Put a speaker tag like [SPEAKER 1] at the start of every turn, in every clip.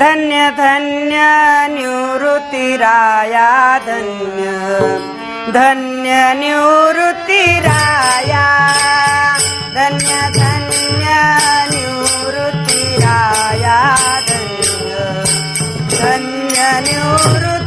[SPEAKER 1] धन्य धन्य निवृत्तीराया धन्य धन्य निवृत्तीराया। धन्य धन्य निवृत्तीराया धन्य धन्य निवृत्तीराया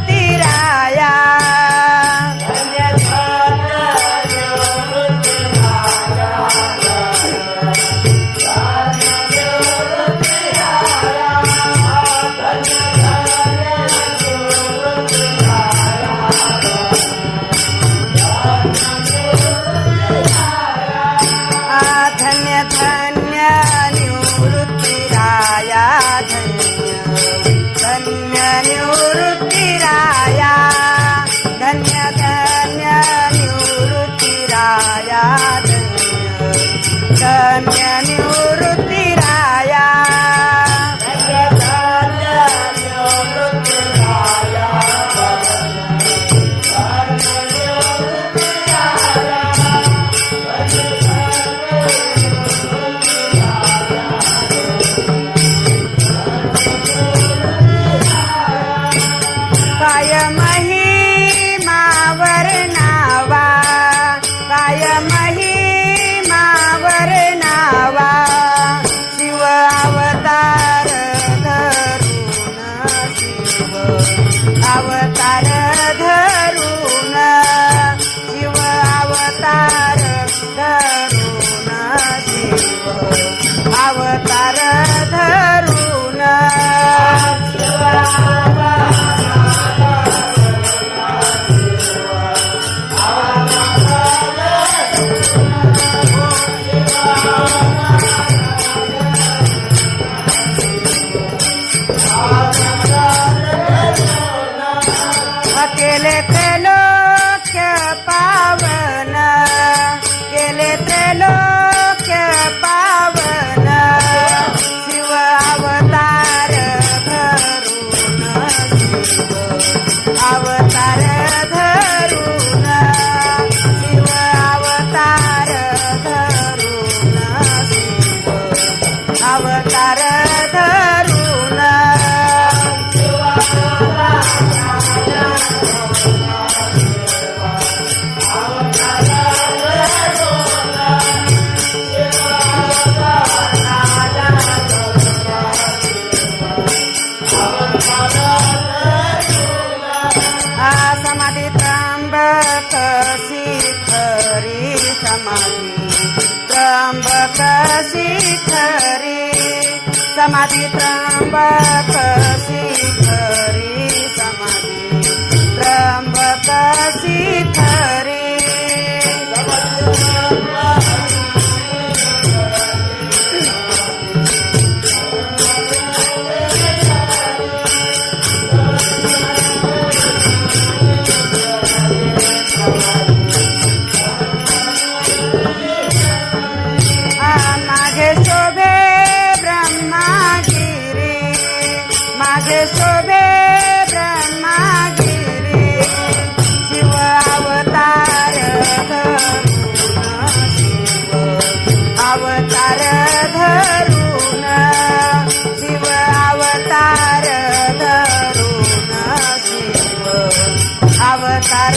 [SPEAKER 1] धन्य त्रैलोक्य पावन केले त्रैलोक्य पावन. शिव अवतार धरून अवतार धरून शिव अवतार धरून. समाधी त्र्यंबक खरी. समाधी त्र्यंबक शिखरी समाधी. त्र्यंबक शोभे ब्रह्मागिरी शिव अवतार धरून शिव अवतार धरून शिव अवतार धरून शिव अवतार